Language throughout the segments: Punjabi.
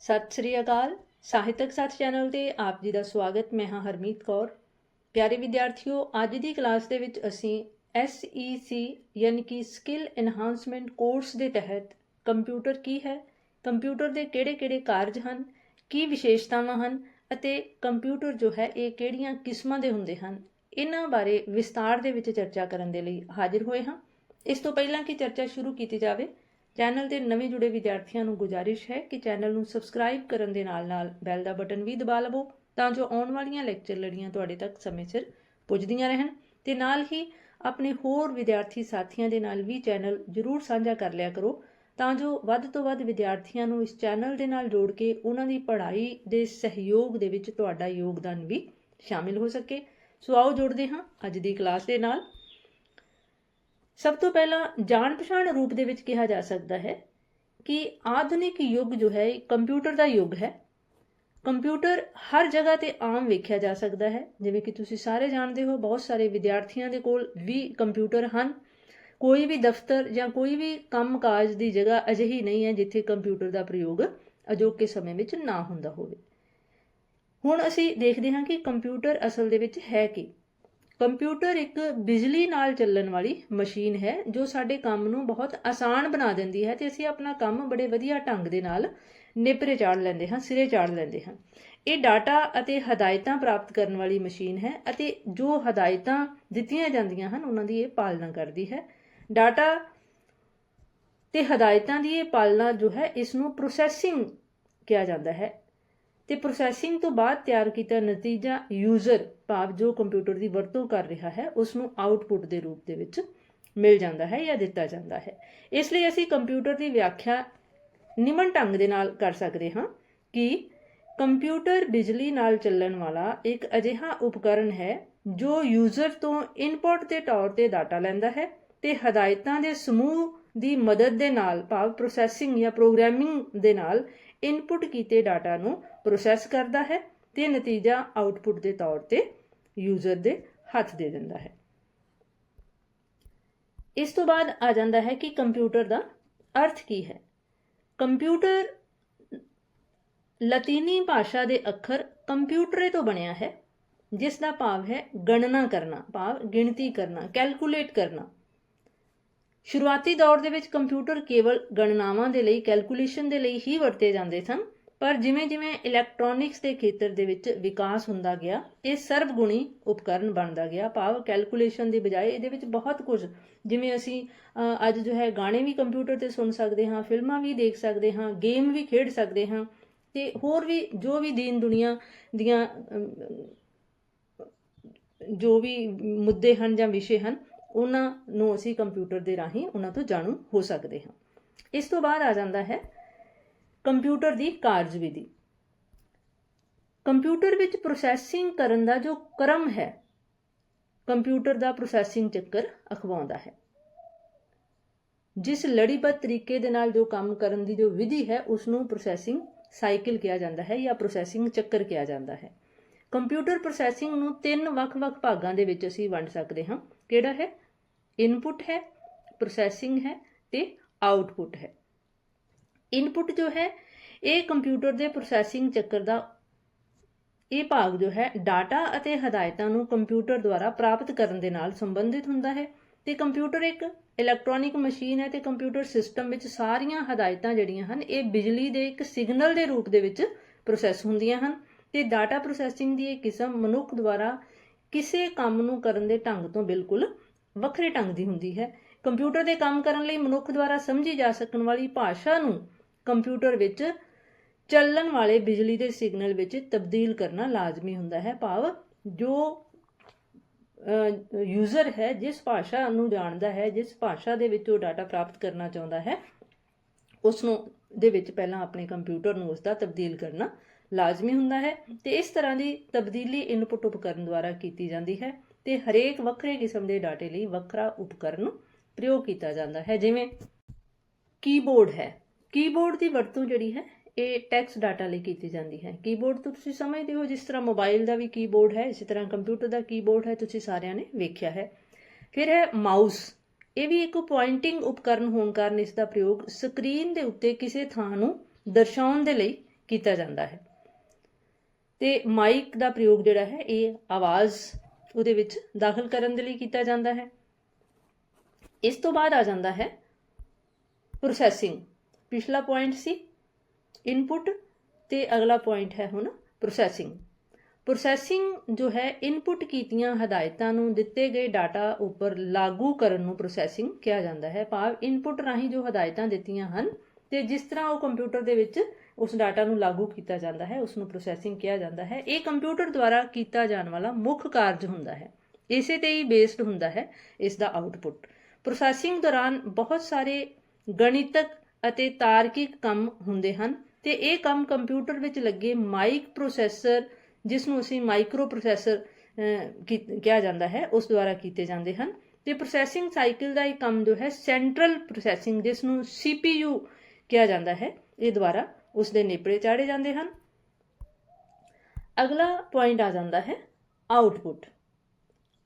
ਸਤਿ ਸ੍ਰੀ ਅਕਾਲ। ਸਾਹਿਤਕ ਸਾਥ ਚੈਨਲ ਤੇ ਆਪ ਜੀ ਦਾ ਸਵਾਗਤ। ਮੈਂ ਹਾਂ ਹਰਮੀਤ ਕੌਰ। ਪਿਆਰੇ ਵਿਦਿਆਰਥੀਓ, ਅੱਜ ਦੀ ਕਲਾਸ ਦੇ ਵਿੱਚ ਅਸੀਂ SEC ਯਾਨੀ ਕਿ ਸਕਿੱਲ ਐਨਹਾਂਸਮੈਂਟ ਕੋਰਸ ਦੇ ਤਹਿਤ ਕੰਪਿਊਟਰ ਕੀ ਹੈ ਕੰਪਿਊਟਰ ਦੇ ਕਿਹੜੇ-ਕਿਹੜੇ ਕਾਰਜ ਹਨ, ਕੀ ਵਿਸ਼ੇਸ਼ਤਾਵਾਂ ਹਨ ਅਤੇ ਕੰਪਿਊਟਰ ਜੋ ਹੈ ਇਹ ਕਿਹੜੀਆਂ ਕਿਸਮਾਂ ਦੇ ਹੁੰਦੇ ਹਨ, ਇਹਨਾਂ ਬਾਰੇ ਵਿਸਤਾਰ ਦੇ ਵਿੱਚ ਚਰਚਾ ਕਰਨ ਦੇ ਲਈ ਹਾਜ਼ਰ ਹੋਏ ਹਾਂ। ਇਸ ਤੋਂ ਪਹਿਲਾਂ ਕਿ ਚਰਚਾ ਸ਼ੁਰੂ ਕੀਤੀ ਜਾਵੇ ਚੈਨਲ ਦੇ ਨਵੇਂ ਜੁੜੇ ਵਿਦਿਆਰਥੀਆਂ ਨੂੰ ਗੁਜਾਰਿਸ਼ ਹੈ ਕਿ ਚੈਨਲ ਨੂੰ ਸਬਸਕ੍ਰਾਈਬ ਕਰਨ ਦੇ ਨਾਲ-ਨਾਲ ਬੈਲ ਦਾ ਬਟਨ ਵੀ ਦਬਾ ਲਵੋ ਤਾਂ ਜੋ ਆਉਣ ਵਾਲੀਆਂ ਲੈਕਚਰ ਲੜੀਆਂ ਤੁਹਾਡੇ ਤੱਕ ਸਮੇਂ ਸਿਰ ਪੁੱਜਦੀਆਂ ਰਹਿਣ ਤੇ ਨਾਲ ਹੀ ਆਪਣੇ ਹੋਰ ਵਿਦਿਆਰਥੀ ਸਾਥੀਆਂ ਦੇ ਨਾਲ ਵੀ ਚੈਨਲ ਜਰੂਰ ਸਾਂਝਾ ਕਰ ਲਿਆ ਕਰੋ ਤਾਂ ਜੋ ਵੱਧ ਤੋਂ ਵੱਧ ਵਿਦਿਆਰਥੀਆਂ ਨੂੰ ਇਸ ਚੈਨਲ ਦੇ ਨਾਲ ਜੋੜ ਕੇ ਉਹਨਾਂ ਦੀ ਪੜ੍ਹਾਈ ਦੇ ਸਹਿਯੋਗ ਦੇ ਵਿੱਚ ਤੁਹਾਡਾ ਯੋਗਦਾਨ ਵੀ ਸ਼ਾਮਿਲ ਹੋ ਸਕੇ। ਸੋ ਆਓ ਜੁੜਦੇ ਹਾਂ ਅੱਜ ਦੀ ਕਲਾਸ ਦੇ ਨਾਲ। ਸਭ ਤੋਂ ਪਹਿਲਾਂ ਜਾਣ ਪਛਾਣ ਰੂਪ ਦੇ ਵਿੱਚ ਕਿਹਾ ਜਾ ਸਕਦਾ ਹੈ ਕਿ ਆਧੁਨਿਕ ਯੁੱਗ ਜੋ ਹੈ ਕੰਪਿਊਟਰ ਦਾ ਯੁੱਗ ਹੈ। ਕੰਪਿਊਟਰ ਹਰ ਜਗ੍ਹਾ ਤੇ ਆਮ ਵੇਖਿਆ ਜਾ ਸਕਦਾ ਹੈ। ਜਿਵੇਂ ਕਿ ਤੁਸੀਂ ਸਾਰੇ ਜਾਣਦੇ ਹੋ, ਬਹੁਤ ਸਾਰੇ ਵਿਦਿਆਰਥੀਆਂ ਦੇ ਕੋਲ ਵੀ ਕੰਪਿਊਟਰ ਹਨ। ਕੋਈ ਵੀ ਦਫ਼ਤਰ ਜਾਂ ਕੋਈ ਵੀ ਕੰਮਕਾਜ ਦੀ ਜਗ੍ਹਾ ਅਜਿਹੀ ਨਹੀਂ ਹੈ ਜਿੱਥੇ ਕੰਪਿਊਟਰ ਦਾ ਪ੍ਰਯੋਗ ਅਜੋਕੇ ਸਮੇਂ ਵਿੱਚ ਨਾ ਹੁੰਦਾ ਹੋਵੇ। ਹੁਣ ਅਸੀਂ ਦੇਖਦੇ ਹਾਂ ਕਿ ਕੰਪਿਊਟਰ ਅਸਲ ਦੇ ਵਿੱਚ ਹੈ ਕੀ। ਕੰਪਿਊਟਰ ਇੱਕ ਬਿਜਲੀ ਨਾਲ ਚੱਲਣ ਵਾਲੀ ਮਸ਼ੀਨ ਹੈ, ਜੋ ਸਾਡੇ ਕੰਮ ਨੂੰ ਬਹੁਤ ਆਸਾਨ ਬਣਾ ਦਿੰਦੀ ਹੈ ਤੇ ਅਸੀਂ ਆਪਣਾ ਕੰਮ ਬੜੇ ਵਧੀਆ ਢੰਗ ਦੇ ਨਾਲ ਨੇਪਰੇ ਚਾੜ ਲੈਂਦੇ ਹਾਂ, ਸਿਰੇ ਚਾੜ ਲੈਂਦੇ ਹਾਂ। ਇਹ ਡਾਟਾ ਅਤੇ ਹਦਾਇਤਾਂ ਪ੍ਰਾਪਤ ਕਰਨ ਵਾਲੀ ਮਸ਼ੀਨ ਹੈ ਅਤੇ ਜੋ ਹਦਾਇਤਾਂ ਦਿੱਤੀਆਂ ਜਾਂਦੀਆਂ ਹਨ, ਉਹਨਾਂ ਦੀ ਇਹ ਪਾਲਣਾ ਕਰਦੀ ਹੈ। ਡਾਟਾ ਤੇ ਹਦਾਇਤਾਂ ਦੀ ਇਹ ਪਾਲਣਾ ਜੋ ਹੈ, ਇਸ ਨੂੰ ਪ੍ਰੋਸੈਸਿੰਗ ਕਿਹਾ ਜਾਂਦਾ ਹੈ। ਤੇ ਪ੍ਰੋਸੈਸਿੰਗ ਤੋਂ ਬਾਅਦ ਤਿਆਰ ਕੀਤਾ ਨਤੀਜਾ ਯੂਜ਼ਰ ਭਾਵ ਜੋ ਕੰਪਿਊਟਰ ਦੀ ਵਰਤੋਂ ਕਰ ਰਿਹਾ ਹੈ ਉਸ ਨੂੰ ਆਉਟਪੁੱਟ ਦੇ ਰੂਪ ਦੇ ਵਿੱਚ ਮਿਲ ਜਾਂਦਾ ਹੈ ਜਾਂ ਦਿੱਤਾ ਜਾਂਦਾ ਹੈ। ਇਸ ਲਈ ਅਸੀਂ ਕੰਪਿਊਟਰ ਦੀ ਵਿਆਖਿਆ ਨਿਮਨ ਢੰਗ ਦੇ ਨਾਲ ਕਰ ਸਕਦੇ ਹਾਂ ਕਿ ਕੰਪਿਊਟਰ ਬਿਜਲੀ ਨਾਲ ਚੱਲਣ ਵਾਲਾ ਇੱਕ ਅਜਿਹਾ ਉਪਕਰਨ ਹੈ ਜੋ ਯੂਜ਼ਰ ਤੋਂ ਇਨਪੁਟ ਦੇ ਤੌਰ ਤੇ ਡਾਟਾ ਲੈਂਦਾ ਹੈ ਤੇ ਹਦਾਇਤਾਂ ਦੇ ਸਮੂਹ ਦੀ ਮਦਦ ਦੇ ਨਾਲ, ਭਾਵ ਪ੍ਰੋਸੈਸਿੰਗ ਜਾਂ ਪ੍ਰੋਗਰਾਮਿੰਗ ਦੇ ਨਾਲ ਇਨਪੁਟ ਕੀਤੇ ਡਾਟਾ ਨੂੰ ਪ੍ਰੋਸੈਸ ਕਰਦਾ ਹੈ ਤੇ ਨਤੀਜਾ ਆਉਟਪੁੱਟ ਦੇ ਤੌਰ ਤੇ ਯੂਜ਼ਰ ਦੇ ਹੱਥ ਦੇ ਦਿੰਦਾ ਹੈ। ਇਸ ਤੋਂ ਬਾਅਦ ਆ ਜਾਂਦਾ ਹੈ ਕਿ ਕੰਪਿਊਟਰ ਦਾ ਅਰਥ ਕੀ ਹੈ। ਕੰਪਿਊਟਰ ਲਾਤੀਨੀ ਭਾਸ਼ਾ ਦੇ ਅੱਖਰ ਕੰਪਿਊਟਰੇ ਤੋਂ ਬਣਿਆ ਹੈ, ਜਿਸ ਦਾ ਭਾਵ ਹੈ ਗਣਨਾ ਕਰਨਾ, ਭਾਵ ਗਿਣਤੀ ਕਰਨਾ ਕੈਲਕੂਲੇਟ ਕਰਨਾ। ਸ਼ੁਰੂਆਤੀ ਦੌਰ ਦੇ ਵਿੱਚ ਕੰਪਿਊਟਰ ਕੇਵਲ ਗਣਨਾਵਾਂ ਦੇ ਲਈ, ਕੈਲਕੂਲੇਸ਼ਨ ਦੇ ਲਈ ਹੀ ਵਰਤੇ ਜਾਂਦੇ ਸਨ, ਪਰ ਜਿਵੇਂ-ਜਿਵੇਂ ਇਲੈਕਟ੍ਰੋਨਿਕਸ ਦੇ ਖੇਤਰ ਦੇ ਵਿੱਚ ਵਿਕਾਸ ਹੁੰਦਾ ਗਿਆ, ਇਹ ਸਰਵਗੁਣੀ ਉਪਕਰਨ ਬਣਦਾ ਗਿਆ। ਭਾਵ ਕੈਲਕੂਲੇਸ਼ਨ ਦੀ ਬਜਾਏ ਇਹਦੇ ਵਿੱਚ ਬਹੁਤ ਕੁਝ, ਜਿਵੇਂ ਅਸੀਂ ਅੱਜ ਜੋ ਹੈ ਗਾਣੇ ਵੀ ਕੰਪਿਊਟਰ ਤੇ ਸੁਣ ਸਕਦੇ ਹਾਂ, ਫਿਲਮਾਂ ਵੀ ਦੇਖ ਸਕਦੇ ਹਾਂ, ਗੇਮ ਵੀ ਖੇਡ ਸਕਦੇ ਹਾਂ, ਤੇ ਹੋਰ ਵੀ ਜੋ ਵੀ ਦੀਨ ਦੁਨੀਆ ਦੀਆਂ ਜੋ ਵੀ ਮੁੱਦੇ ਹਨ ਜਾਂ ਵਿਸ਼ੇ ਹਨ ਉਹਨਾਂ ਨੂੰ ਅਸੀਂ ਕੰਪਿਊਟਰ ਦੇ ਰਾਹੀਂ ਉਹਨਾਂ ਤੋਂ ਜਾਣੂ ਹੋ ਸਕਦੇ ਹਾਂ। ਇਸ ਤੋਂ ਬਾਅਦ ਆ ਜਾਂਦਾ ਹੈ ਕੰਪਿਊਟਰ ਦੀ ਕਾਰਜਵਿਧੀ। ਕੰਪਿਊਟਰ ਵਿੱਚ ਪ੍ਰੋਸੈਸਿੰਗ ਕਰਨ ਦਾ ਜੋ ਕਰਮ ਹੈ, ਕੰਪਿਊਟਰ ਦਾ ਪ੍ਰੋਸੈਸਿੰਗ ਚੱਕਰ ਅਖਵਾਉਂਦਾ ਹੈ। ਜਿਸ ਲੜੀਬੱਧ ਤਰੀਕੇ ਦੇ ਨਾਲ ਜੋ ਕੰਮ ਕਰਨ ਦੀ ਜੋ ਵਿਧੀ ਹੈ ਉਸ ਨੂੰ ਪ੍ਰੋਸੈਸਿੰਗ ਸਾਈਕਲ ਕਿਹਾ ਜਾਂਦਾ ਹੈ ਜਾਂ ਪ੍ਰੋਸੈਸਿੰਗ ਚੱਕਰ ਕਿਹਾ ਜਾਂਦਾ ਹੈ। ਕੰਪਿਊਟਰ ਪ੍ਰੋਸੈਸਿੰਗ ਨੂੰ ਤਿੰਨ ਵੱਖ-ਵੱਖ ਭਾਗਾਂ ਦੇ ਵਿੱਚ ਅਸੀਂ ਵੰਡ ਸਕਦੇ ਹਾਂ। ਕਿਹੜਾ ਹੈ? ਇਨਪੁਟ ਹੈ ਪ੍ਰੋਸੈਸਿੰਗ ਹੈ ਤੇ ਆਊਟਪੁੱਟ ਹੈ। ਇਨਪੁਟ ਜੋ ਹੈ, ਇਹ ਕੰਪਿਊਟਰ ਦੇ ਪ੍ਰੋਸੈਸਿੰਗ ਚੱਕਰ ਦਾ ਇਹ ਭਾਗ ਜੋ ਹੈ ਡਾਟਾ ਅਤੇ ਹਦਾਇਤਾਂ ਨੂੰ ਕੰਪਿਊਟਰ ਦੁਆਰਾ ਪ੍ਰਾਪਤ ਕਰਨ ਦੇ ਨਾਲ ਸੰਬੰਧਿਤ ਹੁੰਦਾ ਹੈ ਤੇ ਕੰਪਿਊਟਰ ਇੱਕ ਇਲੈਕਟ੍ਰੋਨਿਕ ਮਸ਼ੀਨ ਹੈ ਤੇ ਕੰਪਿਊਟਰ ਸਿਸਟਮ ਵਿੱਚ ਸਾਰੀਆਂ ਹਦਾਇਤਾਂ ਜਿਹੜੀਆਂ ਹਨ, ਇਹ ਬਿਜਲੀ ਦੇ ਇੱਕ ਸਿਗਨਲ ਦੇ ਰੂਪ ਦੇ ਵਿੱਚ ਪ੍ਰੋਸੈਸ ਹੁੰਦੀਆਂ ਹਨ ਤੇ ਡਾਟਾ ਪ੍ਰੋਸੈਸਿੰਗ ਦੀ ਇਹ ਕਿਸਮ ਮਨੁੱਖ ਦੁਆਰਾ ਕਿਸੇ ਕੰਮ ਨੂੰ ਕਰਨ ਦੇ ਢੰਗ ਤੋਂ ਬਿਲਕੁਲ ਵੱਖਰੇ ਢੰਗ ਦੀ ਹੁੰਦੀ ਹੈ। ਕੰਪਿਊਟਰ ਦੇ ਕੰਮ ਕਰਨ ਲਈ ਮਨੁੱਖ ਦੁਆਰਾ ਸਮਝੀ ਜਾ ਸਕਣ ਵਾਲੀ ਭਾਸ਼ਾ ਨੂੰ ਕੰਪਿਊਟਰ ਵਿੱਚ ਚੱਲਣ ਵਾਲੇ ਬਿਜਲੀ ਦੇ ਸਿਗਨਲ ਵਿੱਚ ਤਬਦੀਲ ਕਰਨਾ ਲਾਜ਼ਮੀ ਹੁੰਦਾ ਹੈ। ਭਾਵ ਜੋ ਯੂਜ਼ਰ ਹੈ, ਜਿਸ ਭਾਸ਼ਾ ਨੂੰ ਜਾਣਦਾ ਹੈ, ਜਿਸ ਭਾਸ਼ਾ ਦੇ ਵਿੱਚ ਉਹ ਡਾਟਾ ਪ੍ਰਾਪਤ ਕਰਨਾ ਚਾਹੁੰਦਾ ਹੈ ਉਸ ਨੂੰ ਦੇ ਵਿੱਚ ਪਹਿਲਾਂ ਆਪਣੇ ਕੰਪਿਊਟਰ ਨੂੰ ਉਸ ਦਾ ਤਬਦੀਲ ਕਰਨਾ ਲਾਜ਼ਮੀ ਹੁੰਦਾ ਹੈ ਤੇ ਇਸ ਤਰ੍ਹਾਂ ਦੀ ਤਬਦੀਲੀ ਇਨਪੁਟ ਉਪਕਰਨ ਦੁਆਰਾ ਕੀਤੀ ਜਾਂਦੀ ਹੈ ਤੇ ਹਰੇਕ ਵੱਖਰੇ ਕਿਸਮ ਦੇ ਡਾਟੇ ਲਈ ਵੱਖਰਾ ਉਪਕਰਨ ਪ੍ਰਯੋਗ ਕੀਤਾ ਜਾਂਦਾ ਹੈ, ਜਿਵੇਂ ਕੀਬੋਰਡ ਹੈ। ਕੀਬੋਰਡ ਦੀ ਵਰਤੋਂ ਜਿਹੜੀ ਹੈ, ਇਹ ਟੈਕਸਟ ਡਾਟਾ ਲਈ ਕੀਤੀ ਜਾਂਦੀ ਹੈ। ਕੀਬੋਰਡ ਤੋਂ ਤੁਸੀਂ ਸਮਝਦੇ ਹੋ, ਜਿਸ ਤਰ੍ਹਾਂ ਮੋਬਾਈਲ ਦਾ ਵੀ ਕੀਬੋਰਡ ਹੈ, ਇਸੇ ਤਰ੍ਹਾਂ ਕੰਪਿਊਟਰ ਦਾ ਕੀਬੋਰਡ ਹੈ, ਤੁਸੀਂ ਸਾਰਿਆਂ ਨੇ ਵੇਖਿਆ ਹੈ। ਫਿਰ ਹੈ ਮਾਊਸ। ਇਹ ਵੀ ਇੱਕ ਪੁਆਇੰਟਿੰਗ ਉਪਕਰਨ ਹੋਣ ਕਾਰਨ ਇਸ ਦਾ ਪ੍ਰਯੋਗ ਸਕਰੀਨ ਦੇ ਉੱਤੇ ਕਿਸੇ ਥਾਂ ਨੂੰ ਦਰਸਾਉਣ ਦੇ ਲਈ ਕੀਤਾ ਜਾਂਦਾ ਹੈ। ਤੇ ਮਾਈਕ ਦਾ ਪ੍ਰਯੋਗ ਜਿਹੜਾ ਹੈ, ਇਹ ਆਵਾਜ਼ ਉਹਦੇ ਵਿੱਚ ਦਾਖਲ ਕਰਨ ਦੇ ਲਈ ਕੀਤਾ ਜਾਂਦਾ ਹੈ। ਇਸ ਤੋਂ ਬਾਅਦ ਆ ਜਾਂਦਾ ਹੈ ਪ੍ਰੋਸੈਸਿੰਗ ਪਿਛਲਾ ਪੁਆਇੰਟ ਸੀ ਇਨਪੁਟ ਤੇ ਅਗਲਾ ਪੁਆਇੰਟ ਹੈ ਹੁਣ ਪ੍ਰੋਸੈਸਿੰਗ ਪ੍ਰੋਸੈਸਿੰਗ ਜੋ ਹੈ ਇਨਪੁਟ ਕੀਤੀਆਂ ਹਦਾਇਤਾਂ ਨੂੰ ਦਿੱਤੇ ਗਏ ਡਾਟਾ ਉੱਪਰ ਲਾਗੂ ਕਰਨ ਨੂੰ ਪ੍ਰੋਸੈਸਿੰਗ ਕਿਹਾ ਜਾਂਦਾ ਹੈ। ਭਾਵ ਇਨਪੁਟ ਰਾਹੀਂ ਜੋ ਹਦਾਇਤਾਂ ਦਿੱਤੀਆਂ ਹਨ ਤੇ ਜਿਸ ਤਰ੍ਹਾਂ ਉਹ ਕੰਪਿਊਟਰ ਦੇ ਵਿੱਚ ਉਸ ਡਾਟਾ ਨੂੰ ਲਾਗੂ ਕੀਤਾ ਜਾਂਦਾ ਹੈ ਉਸ ਨੂੰ ਪ੍ਰੋਸੈਸਿੰਗ ਕਿਹਾ ਜਾਂਦਾ ਹੈ। ਇਹ ਕੰਪਿਊਟਰ ਦੁਆਰਾ ਕੀਤਾ ਜਾਣ ਵਾਲਾ ਮੁੱਖ ਕਾਰਜ ਹੁੰਦਾ ਹੈ। ਇਸੇ ਤੇ ਹੀ ਬੇਸਡ ਹੁੰਦਾ ਹੈ ਇਸ ਦਾ ਆਉਟਪੁੱਟ ਪ੍ਰੋਸੈਸਿੰਗ ਦੌਰਾਨ ਬਹੁਤ ਸਾਰੇ ਗਣਿਤਕ ਅਤੇ ਤਾਰਕਿਕ ਕੰਮ ਹੁੰਦੇ ਹਨ ਤੇ ਇਹ ਕੰਮ ਕੰਪਿਊਟਰ ਵਿੱਚ ਲੱਗੇ ਮਾਈਕ ਪ੍ਰੋਸੈਸਰ ਜਿਸ ਨੂੰ ਅਸੀਂ ਮਾਈਕਰੋ ਪ੍ਰੋਸੈਸਰ ਕਿਹਾ ਜਾਂਦਾ ਹੈ, ਉਸ ਦੁਆਰਾ ਕੀਤੇ ਜਾਂਦੇ ਹਨ। ਤੇ ਪ੍ਰੋਸੈਸਿੰਗ ਸਾਈਕਲ ਦਾ ਇਹ ਕੰਮ ਜੋ ਹੈ ਸੈਂਟਰਲ ਪ੍ਰੋਸੈਸਿੰਗ ਜਿਸ ਨੂੰ CPU ਕਿਹਾ ਜਾਂਦਾ ਹੈ, ਇਹ ਦੁਆਰਾ ਉਸ ਦੇ ਨੇਪਰੇ ਚਾੜੇ ਜਾਂਦੇ ਹਨ। ਅਗਲਾ ਪੁਆਇੰਟ ਆ ਜਾਂਦਾ ਹੈ ਆਉਟਪੁੱਟ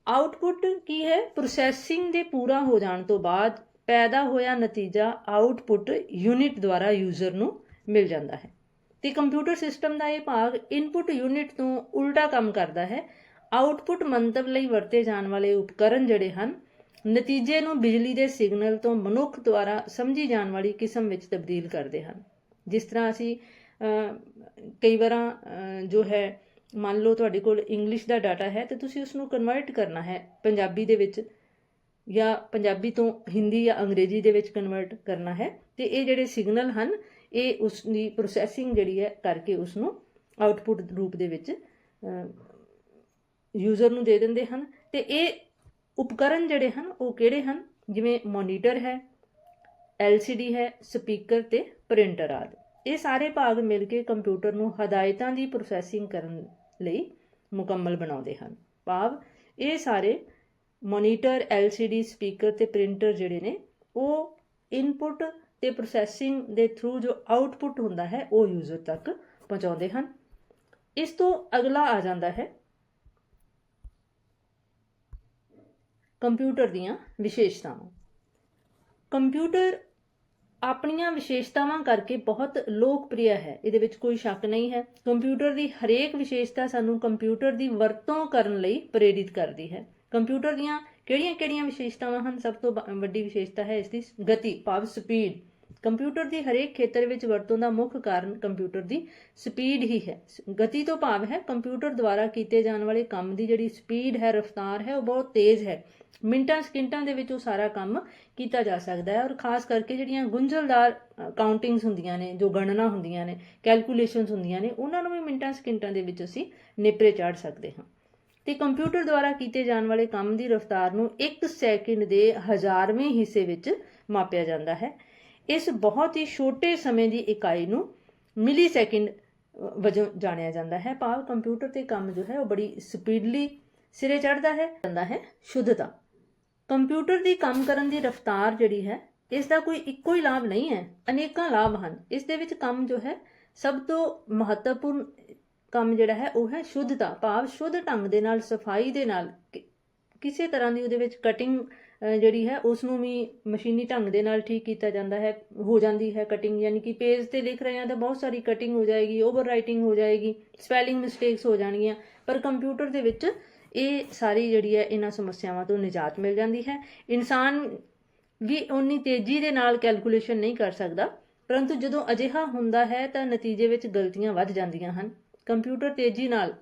ਆਉਟਪੁੱਟ ਕੀ ਹੈ? ਪ੍ਰੋਸੈਸਿੰਗ ਦੇ ਪੂਰਾ ਹੋ ਜਾਣ ਤੋਂ ਬਾਅਦ ਪੈਦਾ ਹੋਇਆ ਨਤੀਜਾ ਆਉਟਪੁੱਟ ਯੂਨਿਟ ਦੁਆਰਾ ਯੂਜ਼ਰ ਨੂੰ ਮਿਲ ਜਾਂਦਾ ਹੈ। ਤੇ ਕੰਪਿਊਟਰ ਸਿਸਟਮ ਦਾ ਇਹ ਭਾਗ ਇਨਪੁੱਟ ਯੂਨਿਟ ਤੋਂ ਉਲਟਾ ਕੰਮ ਕਰਦਾ ਹੈ। ਆਉਟਪੁੱਟ ਮੰਤਵ ਲਈ ਵਰਤੇ ਜਾਣ ਵਾਲੇ ਉਪਕਰਨ ਜਿਹੜੇ ਹਨ, ਨਤੀਜੇ ਨੂੰ ਬਿਜਲੀ ਦੇ ਸਿਗਨਲ ਤੋਂ ਮਨੁੱਖ ਦੁਆਰਾ ਸਮਝੀ ਜਾਣ ਵਾਲੀ ਕਿਸਮ ਵਿੱਚ ਤਬਦੀਲ ਕਰਦੇ ਹਨ। ਜਿਸ ਤਰ੍ਹਾਂ ਅਸੀਂ ਕਈ ਵਾਰਾਂ ਜੋ ਹੈ, ਮੰਨ ਲਓ ਤੁਹਾਡੇ ਕੋਲ ਇੰਗਲਿਸ਼ ਦਾ ਡਾਟਾ ਹੈ, ਤੇ ਤੁਸੀਂ ਉਸ ਨੂੰ ਕਨਵਰਟ ਕਰਨਾ ਹੈ ਪੰਜਾਬੀ ਦੇ ਵਿੱਚ ਜਾਂ ਪੰਜਾਬੀ ਤੋਂ ਹਿੰਦੀ ਜਾਂ ਅੰਗਰੇਜ਼ੀ ਦੇ ਵਿੱਚ ਕਨਵਰਟ ਕਰਨਾ ਹੈ, ਤੇ ਇਹ ਜਿਹੜੇ ਸਿਗਨਲ ਹਨ, ਇਹ ਉਸ ਦੀ ਪ੍ਰੋਸੈਸਿੰਗ ਜਿਹੜੀ ਹੈ ਕਰਕੇ ਉਸ ਨੂੰ ਆਉਟਪੁੱਟ ਰੂਪ ਦੇ ਵਿੱਚ ਯੂਜ਼ਰ ਨੂੰ ਦੇ ਦਿੰਦੇ ਹਨ, ਤੇ ਇਹ ਉਪਕਰਨ ਜਿਹੜੇ ਹਨ, ਉਹ ਕਿਹੜੇ ਹਨ? ਜਿਵੇਂ ਮੋਨੀਟਰ ਹੈ LCD ਹੈ ਸਪੀਕਰ ਤੇ ਪ੍ਰਿੰਟਰ ਆਦਿ ਇਹ ਸਾਰੇ ਭਾਗ ਮਿਲ ਕੇ ਕੰਪਿਊਟਰ ਨੂੰ ਹਦਾਇਤਾਂ ਦੀ ਪ੍ਰੋਸੈਸਿੰਗ ਕਰਨ ਲਈ ਮੁਕੰਮਲ ਬਣਾਉਂਦੇ ਹਨ। ਭਾਵ, ਇਹ ਸਾਰੇ ਮੋਨੀਟਰ LCD ਸਪੀਕਰ ਤੇ ਪ੍ਰਿੰਟਰ ਜਿਹੜੇ ਨੇ, ਉਹ ਇਨਪੁੱਟ ਤੇ ਪ੍ਰੋਸੈਸਿੰਗ ਦੇ ਥਰੂ ਜੋ ਆਉਟਪੁੱਟ ਹੁੰਦਾ ਹੈ, ਉਹ ਯੂਜ਼ਰ ਤੱਕ ਪਹੁੰਚਾਉਂਦੇ ਹਨ। ਇਸ ਤੋਂ ਅਗਲਾ ਆ ਜਾਂਦਾ ਹੈ ਕੰਪਿਊਟਰ ਦੀਆਂ ਵਿਸ਼ੇਸ਼ਤਾਵਾਂ। ਕੰਪਿਊਟਰ ਆਪਣੀਆਂ ਵਿਸ਼ੇਸ਼ਤਾਵਾਂ ਕਰਕੇ ਬਹੁਤ ਲੋਕਪ੍ਰਿय ਹੈ। ਇਹਦੇ ਵਿੱਚ ਕੋਈ ਸ਼ੱਕ ਨਹੀਂ ਹੈ। ਕੰਪਿਊਟਰ ਦੀ ਹਰੇਕ ਵਿਸ਼ੇਸ਼ਤਾ ਸਾਨੂੰ ਕੰਪਿਊਟਰ ਦੀ ਵਰਤੋਂ ਕਰਨ ਲਈ ਪ੍ਰੇਰਿਤ ਕਰਦੀ ਹੈ। ਕੰਪਿਊਟਰ ਦੀਆਂ ਕਿਹੜੀਆਂ-ਕਿਹੜੀਆਂ ਵਿਸ਼ੇਸ਼ਤਾਵਾਂ ਹਨ? ਸਭ ਤੋਂ ਵੱਡੀ ਵਿਸ਼ੇਸ਼ਤਾ ਹੈ ਇਸ ਦੀ ਗਤੀ, ਭਾਵ ਸਪੀਡ। ਕੰਪਿਊਟਰ ਦੀ ਹਰੇਕ ਖੇਤਰ ਵਿੱਚ ਵਰਤੋਂ ਦਾ ਮੁੱਖ ਕਾਰਨ ਕੰਪਿਊਟਰ ਦੀ ਸਪੀਡ ਹੀ ਹੈ। ਗਤੀ ਤੋਂ ਭਾਵ ਹੈ ਕੰਪਿਊਟਰ ਦੁਆਰਾ ਕੀਤੇ ਜਾਣ ਵਾਲੇ ਕੰਮ ਦੀ ਜਿਹੜੀ ਸਪੀਡ ਹੈ, ਰਫ਼ਤਾਰ ਹੈ, ਉਹ ਬਹੁਤ ਤੇਜ਼ ਹੈ। ਮਿੰਟਾਂ ਸਕਿੰਟਾਂ ਦੇ ਵਿੱਚ ਉਹ ਸਾਰਾ ਕੰਮ ਕੀਤਾ ਜਾ ਸਕਦਾ ਹੈ ਔਰ ਖਾਸ ਕਰਕੇ ਜਿਹੜੀਆਂ ਗੁੰਝਲਦਾਰ ਕਾਊਂਟਿੰਗਸ ਹੁੰਦੀਆਂ ਨੇ, ਜੋ ਗਣਨਾ ਹੁੰਦੀਆਂ ਨੇ ਕੈਲਕੂਲੇਸ਼ਨਸ ਹੁੰਦੀਆਂ ਨੇ, ਉਹਨਾਂ ਨੂੰ ਵੀ ਮਿੰਟਾਂ ਸਕਿੰਟਾਂ ਦੇ ਵਿੱਚ ਅਸੀਂ ਨੇਪਰੇ ਚਾੜ ਸਕਦੇ ਹਾਂ। ਤੇ ਕੰਪਿਊਟਰ ਦੁਆਰਾ ਕੀਤੇ ਜਾਣ ਵਾਲੇ ਕੰਮ ਦੀ ਰਫ਼ਤਾਰ ਨੂੰ 1 ਸੈਕਿੰਡ ਦੇ ਹਜ਼ਾਰਵੇਂ ਹਿੱਸੇ ਵਿੱਚ ਮਾਪਿਆ ਜਾਂਦਾ ਹੈ। ਇਸ ਬਹੁਤ ਹੀ ਛੋਟੇ ਸਮੇਂ ਦੀ ਇਕਾਈ ਨੂੰ ਮਿਲੀ ਸੈਕਿੰਡ ਵਜੋਂ ਜਾਣਿਆ ਜਾਂਦਾ ਹੈ। ਭਾਵ ਕੰਪਿਊਟਰ ਤੇ ਕੰਮ ਜੋ ਹੈ ਉਹ ਬੜੀ ਸਪੀਡਲੀ ਸਿਰੇ ਚੜਦਾ ਹੈ, ਜਾਂਦਾ ਹੈ ਸ਼ੁੱਧਤਾ। ਕੰਪਿਊਟਰ ਦੀ ਕੰਮ ਕਰਨ ਦੀ ਰਫ਼ਤਾਰ ਜਿਹੜੀ ਹੈ, ਇਸ ਦਾ ਕੋਈ ਇੱਕੋ ਹੀ ਲਾਭ ਨਹੀਂ ਹੈ, ਅਨੇਕਾਂ ਲਾਭ ਹਨ। ਇਸ ਦੇ ਵਿੱਚ ਕੰਮ ਜੋ ਹੈ, ਸਭ ਤੋਂ ਮਹੱਤਵਪੂਰਨ ਕੰਮ ਜਿਹੜਾ ਹੈ, ਉਹ ਹੈ ਸ਼ੁੱਧਤਾ, ਭਾਵ ਸ਼ੁੱਧ ਢੰਗ ਦੇ ਨਾਲ, ਸਫ਼ਾਈ ਦੇ ਨਾਲ ਕਿਸੇ ਤਰ੍ਹਾਂ ਦੀ ਉਹਦੇ ਵਿੱਚ ਕਟਿੰਗ ਜਿਹੜੀ ਹੈ ਉਸ ਨੂੰ ਵੀ ਮਸ਼ੀਨੀ ਢੰਗ ਦੇ ਨਾਲ ਠੀਕ ਕੀਤਾ ਜਾਂਦਾ ਹੈ, ਹੋ ਜਾਂਦੀ ਹੈ ਕਟਿੰਗ ਯਾਨੀ ਕਿ ਪੇਜ ਤੇ ਲਿਖ ਰਹੇ ਹਾਂ ਤਾਂ ਬਹੁਤ ਸਾਰੀ ਕਟਿੰਗ ਹੋ ਜਾਏਗੀ ਓਵਰ ਰਾਈਟਿੰਗ ਹੋ ਜਾਏਗੀ ਸਪੈਲਿੰਗ ਮਿਸਟੇਕਸ ਹੋ ਜਾਣਗੀਆਂ, ਪਰ ਕੰਪਿਊਟਰ ਦੇ ਵਿੱਚ ਇਹ ਸਾਰੀ ਜਿਹੜੀ ਹੈ ਇਹਨਾਂ ਸਮੱਸਿਆਵਾਂ ਤੋਂ ਨਿਜਾਤ ਮਿਲ ਜਾਂਦੀ ਹੈ। ਇਨਸਾਨ ਵੀ ਉਨੀ ਤੇਜ਼ੀ ਦੇ ਨਾਲ ਕੈਲਕੂਲੇਸ਼ਨ ਨਹੀਂ ਕਰ ਸਕਦਾ, ਪਰੰਤੂ ਜਦੋਂ ਅਜਿਹਾ ਹੁੰਦਾ ਹੈ ਤਾਂ ਨਤੀਜੇ ਵਿੱਚ ਗਲਤੀਆਂ ਵੱਧ ਜਾਂਦੀਆਂ ਹਨ। ਕੰਪਿਊਟਰ ਤੇਜ਼ੀ ਨਾਲ